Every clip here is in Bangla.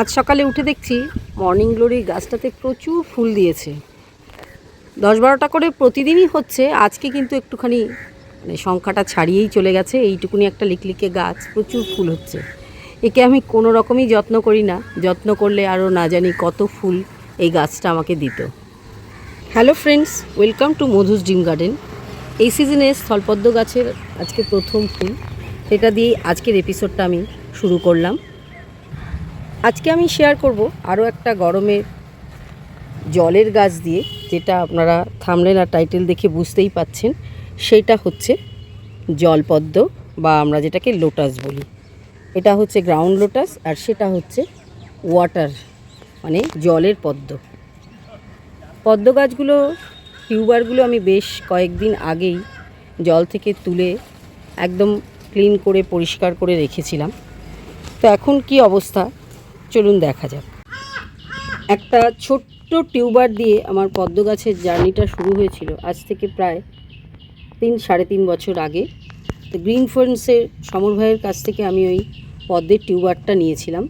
আজ সকালে উঠে দেখছি মর্নিং গ্লোরির গাছটাতে প্রচুর ফুল দিয়েছে। দশ বারোটা করে প্রতিদিনই হচ্ছে, আজকে কিন্তু একটুখানি মানে সংখ্যাটা ছাড়িয়েই চলে গেছে। এইটুকুনি একটা লিকলিকে গাছ, প্রচুর ফুল হচ্ছে। একে আমি কোনো রকমই যত্ন করি না, যত্ন করলে আরও না জানি কত ফুল এই গাছটা আমাকে দিত। Hello friends, welcome to Madhu's dream garden. এই সিজনে স্থলপদ্ম গাছের আজকে প্রথম ফুল। সেটা দিয়েই আজকের এপিসোডটা আমি শুরু করলাম। আজকে আমি শেয়ার করব আরও একটা গরমের জলের গাছ দিয়ে, যেটা আপনারা থামলেন আর টাইটেল দেখে বুঝতেই পাচ্ছেন। সেটা হচ্ছে জলপদ্ম বা আমরা যেটাকে লোটাস বলি। এটা হচ্ছে গ্রাউন্ড লোটাস আর সেটা হচ্ছে ওয়াটার মানে জলের পদ্ম। পদ্ম গাছগুলো টিউবারগুলো আমি বেশ কয়েকদিন আগেই জল থেকে তুলে একদম ক্লিন করে, পরিষ্কার করে রেখেছিলাম। তো এখন কি অবস্থা? চলুন দেখা যাক। একটা ছোট্ট টিউবার দিয়ে আমার পদ্ম গাছের জার্নিটা শুরু হয়েছিল আজ থেকে প্রায় তিন, সাড়ে তিন বছর আগে। তো গ্রিন ফ্রেন্ডসের সমর ভাইয়ের কাছ থেকে আমি ওই পদ্মের টিউবারটা নিয়েছিলাম।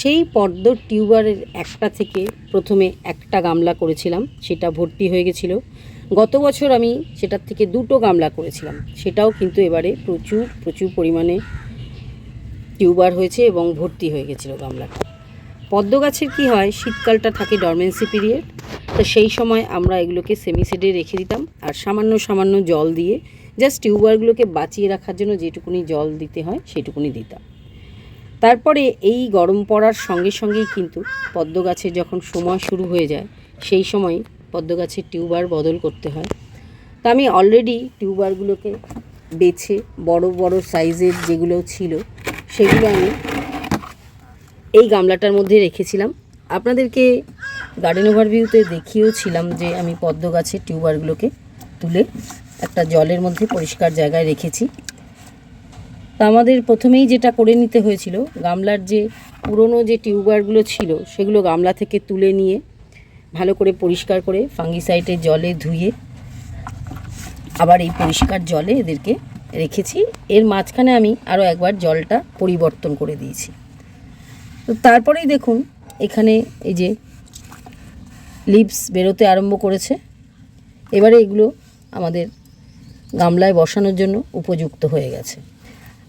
সেই পদ্ম টিউবারের একটা থেকে প্রথমে একটা গামলা করেছিলাম, সেটা ভর্তি হয়ে গেছিল। গত বছর আমি সেটার থেকে দুটো গামলা করেছিলাম, সেটাও কিন্তু এবারে প্রচুর প্রচুর পরিমাণে টিউবার হয়েছে এবং ভর্তি হয়ে গেছিল গামলাটা। পদ্ম গাছের কী হয়, শীতকালটা থাকে ডরমেন্সি পিরিয়ড তো সেই সময় আমরা এগুলোকে সেমি সেডে রেখে দিতাম আর সামান্য সামান্য জল দিয়ে জাস্ট টিউবারগুলোকে বাঁচিয়ে রাখার জন্য যেটুকুনি জল দিতে হয় সেটুকুনি দিতাম। তারপরে এই গরম পড়ার সঙ্গে সঙ্গেই কিন্তু পদ্ম গাছের যখন সময় শুরু হয়ে যায়, সেই সময় পদ্ম গাছের টিউবার বদল করতে হয়। তা আমি অলরেডি টিউবারগুলোকে বেছে বড় বড় সাইজের যেগুলো ছিল সেগুলো আমি এই গামলাটার মধ্যে রেখেছিলাম। আপনাদেরকে গার্ডেন ওভারভিউতে দেখিয়েও ছিলাম যে আমি পদ্ম গাছের টিউবারগুলোকে তুলে একটা জলের মধ্যে পরিষ্কার জায়গায় রেখেছি। তা আমাদের প্রথমেই যেটা করে নিতে হয়েছিল, গামলার যে পুরনো যে টিউবারগুলো ছিল, সেগুলো গামলা থেকে তুলে নিয়ে ভালো করে পরিষ্কার করে ফাঙ্গিসাইডে জলে ধুয়ে আবার এই পরিষ্কার জলে এদেরকে রেখেছি। এর মাঝখানে আমি আরও একবার জলটা পরিবর্তন করে দিয়েছি। তো তারপরেই দেখুন, এখানে এই যে লিভস বেরোতে আরম্ভ করেছে। এবারে এগুলো আমাদের গামলায় বসানোর জন্য উপযুক্ত হয়ে গেছে।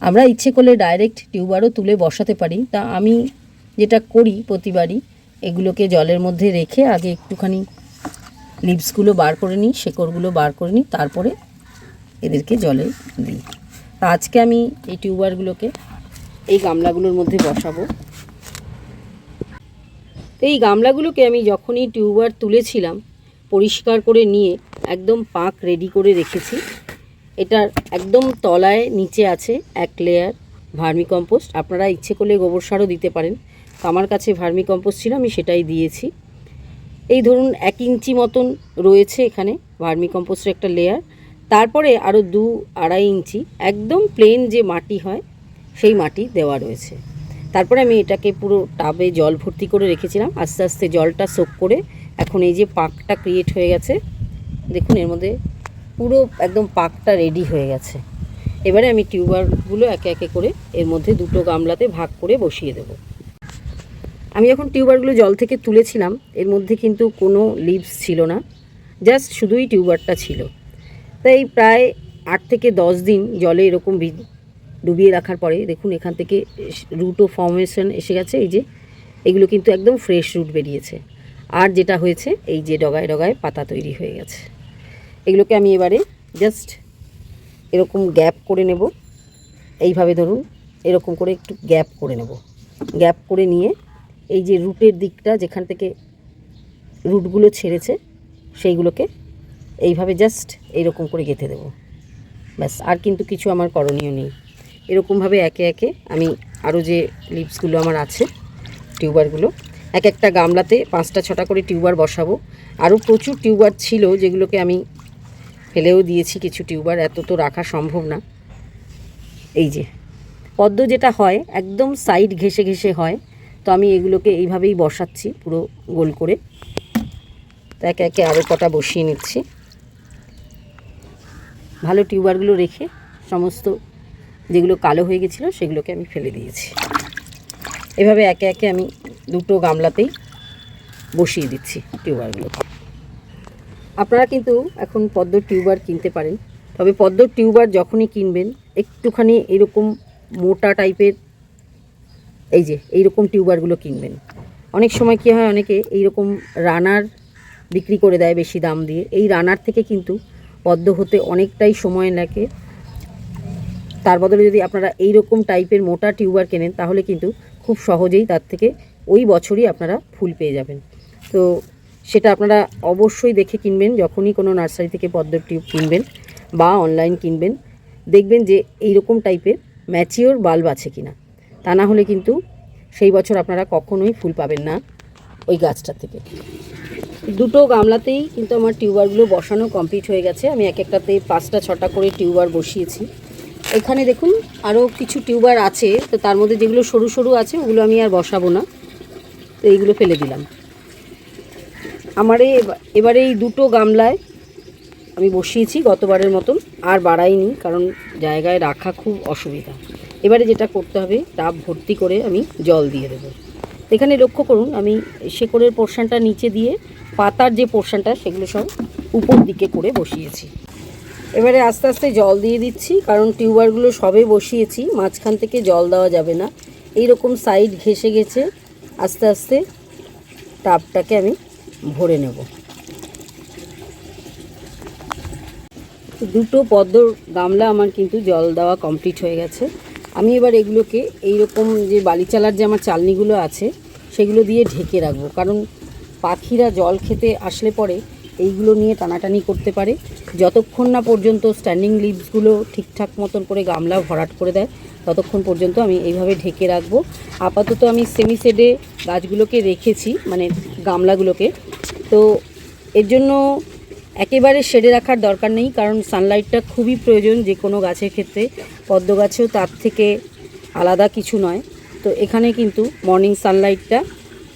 আমরা ইচ্ছে করলে ডাইরেক্ট টিউবারও তুলে বসাতে পারি। তা আমি যেটা করি প্রতিবারই, এগুলোকে জলের মধ্যে রেখে আগে একটুখানি লিভসগুলো বার করে নিই, শেকড়গুলো বার করে নিই, তারপরে এদেরকে জলে দিই। তা আজকে আমি এই টিউবারগুলোকে এই গামলাগুলোর মধ্যে বসাবো। তো এই গামলাগুলোকে আমি যখনই টিউবার তুলেছিলাম, পরিষ্কার করে নিয়ে একদম পাক রেডি করে রেখেছি। এটার একদম তলায় নিচে আছে এক লেয়ার ভার্মি কম্পোস্ট আপনারা ইচ্ছে করলে গোবর সারও দিতে পারেন। তো আমার কাছে ভার্মি কম্পোস্ট ছিল, আমি সেটাই দিয়েছি। এই ধরুন এক ইঞ্চি মতন রয়েছে এখানে ভার্মি কম্পোস্টের একটা লেয়ার তারপরে আরও দু আড়াই ইঞ্চি, একদম প্লেন যে মাটি হয়, সেই মাটি দেওয়া রয়েছে। তারপরে আমি এটাকে পুরো টাবে জল ভর্তি করে রেখেছিলাম, আস্তে আস্তে জলটা সোক করে এখন এই যে পাকটা ক্রিয়েট হয়ে গেছে, দেখুন এর মধ্যে পুরো একদম পাকটা রেডি হয়ে গেছে। এবারে আমি টিউবারগুলো একে একে করে এর মধ্যে দুটো গামলাতে ভাগ করে বসিয়ে দেবো। আমি যখন টিউবারগুলো জল থেকে তুলেছিলাম, এর মধ্যে কিন্তু কোনো লিভস ছিল না জাস্ট শুধুই টিউবারটা ছিল। তাই প্রায় আট থেকে দশ দিন জলে এরকম ডুবিয়ে রাখার পরে দেখুন এখান থেকে রুটও ফর্মেশন এসে গেছে। এই যে এগুলো কিন্তু একদম ফ্রেশ রুট বেরিয়েছে। আর যেটা হয়েছে, এই যে ডগায় ডগায় পাতা তৈরি হয়ে গেছে। এগুলোকে আমি এবারে জাস্ট এরকম গ্যাপ করে নেব। এইভাবে ধরুন, এরকম করে একটু গ্যাপ করে নেব। গ্যাপ করে নিয়ে এই যে রুটের দিকটা যেখান থেকে রুটগুলো ছেড়েছে, সেইগুলোকে এইভাবে জাস্ট এইরকম করে গেঁথে দেবো। ব্যাস, আর কিন্তু কিছু আমার করণীয় নেই। এরকমভাবে একে একে আমি আরও যে লিপসগুলো আমার আছে, টিউবারগুলো এক একটা গামলাতে পাঁচটা ছটা করে টিউবার বসাবো। আরও প্রচুর টিউবার ছিল যেগুলোকে আমি ফেলেও দিয়েছি কিছু টিউবার, এত তো রাখা সম্ভব না। এই যে, পদ্ম যেটা হয়, একদম সাইড ঘেসে ঘেসে হয়, তো আমি এগুলোকে এইভাবেই বসাচ্ছি পুরো গোল করে। তো একে একে আরও কটা বসিয়ে নিচ্ছি। ভালো টিউবারগুলো রেখে সমস্ত যেগুলো কালো হয়ে গেছিল, সেগুলোকে আমি ফেলে দিয়েছি। এভাবে একে একে আমি দুটো গামলাতেই বসিয়ে দিচ্ছি টিউবারগুলোকে। আপনারা কিন্তু এখন পদ্ম টিউবার কিনতে পারেন। তবে পদ্ম টিউবার যখনই কিনবেন, একটুখানি এরকম মোটা টাইপের, এই যে, এইরকম টিউবারগুলো কিনবেন। অনেক সময় কী হয়, অনেকে এইরকম রানার বিক্রি করে দেয় বেশি দাম দিয়ে। এই রানার থেকে কিন্তু পদ্ম হতে অনেকটাই সময় লাগে। তার বদলে যদি আপনারা এই রকম টাইপের মোটা টিউবার কেনেন, তাহলে কিন্তু খুব সহজেই তার থেকে ওই বছরই আপনারা ফুল পেয়ে যাবেন। তো সেটা আপনারা অবশ্যই দেখে কিনবেন, যখনই কোনো নার্সারি থেকে পদ্ম টিউব কিনবেন বা অনলাইন কিনবেন, দেখবেন যে এই রকম টাইপের ম্যাচিওর বাল্ব আছে কিনা। তা না হলে কিন্তু সেই বছর আপনারা কখনোই ফুল পাবেন না ওই গাছটা থেকে। দুটো গামলাতেই কিন্তু আমার টিউবারগুলো বসানো কমপ্লিট হয়ে গেছে। আমি এক একটাতে পাঁচটা, ছটা করে টিউবার বসিয়েছি। এখানে দেখুন আরও কিছু টিউবার আছে, তো তার মধ্যে যেগুলো সরু সরু আছে, ওগুলো আমি আর বসাবো না। তো এইগুলো ফেলে দিলাম। আমার এবারে এই দুটো গামলায় আমি বসিয়েছি গতবারের মতন, আর বাড়াইনি, কারণ জায়গায় রাখা খুব অসুবিধা। এবারে যেটা করতে হবে টাব ভর্তি করে আমি জল দিয়ে দেবো। এখানে লক্ষ্য করুন, আমি শেকড়ের পোর্শনটা নিচে দিয়ে পাতার যে পোর্শনটা সেগুলো সব উপর দিকে করে বসিয়েছি। এবারে আস্তে আস্তে জল দিয়ে দিচ্ছি, কারণ টিউবারগুলো সবে বসিয়েছি, মাঝখান থেকে জল দেওয়া যাবে না। এই রকম সাইড ঘেসে গেছে আস্তে আস্তে টাবটাকে আমি ভরে নেব। দুটো পদ্ম গামলা আমার কিন্তু জল দেওয়া কমপ্লিট হয়ে গেছে। আমি এবার এগুলোকে এই রকম যে বালিচালার যে আমার চালনিগুলো আছে, সেগুলো দিয়ে ঢেকে রাখব। কারণ পাখিরা জল খেতে আসলে পরে এইগুলো নিয়ে টানাটানি করতে পারে। যতক্ষণ না পর্যন্ত স্ট্যান্ডিং লিভসগুলো ঠিকঠাক মতন করে গামলা ভরাট করে দেয়, ততক্ষণ পর্যন্ত আমি এইভাবে ঢেকে রাখব। আপাতত আমি সেমি সেডে গাছগুলোকে রেখেছি মানে গামলাগুলোকে। তো এর জন্য একেবারে শেডে রাখার দরকার নেই, কারণ সানলাইটটা খুবই প্রয়োজন যে কোনো গাছের ক্ষেত্রে। পদ্ম গাছেও তার থেকে আলাদা কিছু নয়। তো এখানে কিন্তু মর্নিং সানলাইটটা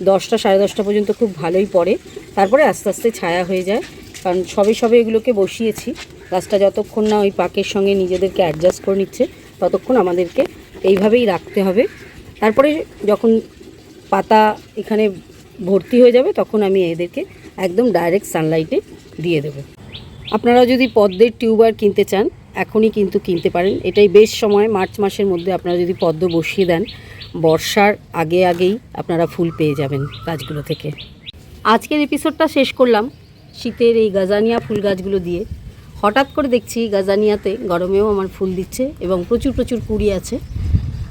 দশটা সাড়ে দশটা পর্যন্ত খুব ভালোই পড়ে। তারপরে আস্তে আস্তে ছায়া হয়ে যায়। কারণ সবে সবে এগুলোকে বসিয়েছি। গাছটা যতক্ষণ না ওই পাকের সঙ্গে নিজেদেরকে অ্যাডজাস্ট করে নিচ্ছে, ততক্ষণ আমাদেরকে এইভাবেই রাখতে হবে। তারপরে যখন পাতা এখানে ভর্তি হয়ে যাবে, তখন আমি এদেরকে একদম ডাইরেক্ট সানলাইটে দিয়ে দেবো। আপনারা যদি পদ্মের টিউবার কিনতে চান, এখনই কিন্তু কিনতে পারেন। এটাই বেশ সময়, মার্চ মাসের মধ্যে আপনারা যদি পদ্ম বসিয়ে দেন, বর্ষার আগে আগেই আপনারা ফুল পেয়ে যাবেন গাছগুলো থেকে। আজকের এপিসোডটা শেষ করলাম শীতের এই গাজানিয়া ফুল গাছগুলো দিয়ে। হঠাৎ করে দেখছি গাজানিয়াতে গরমেও আমার ফুল দিচ্ছে এবং প্রচুর প্রচুর কুড়ি আছে।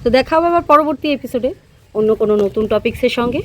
তো দেখা হবে আবার পরবর্তী এপিসোডে অন্য কোনো নতুন টপিক্সের সঙ্গে।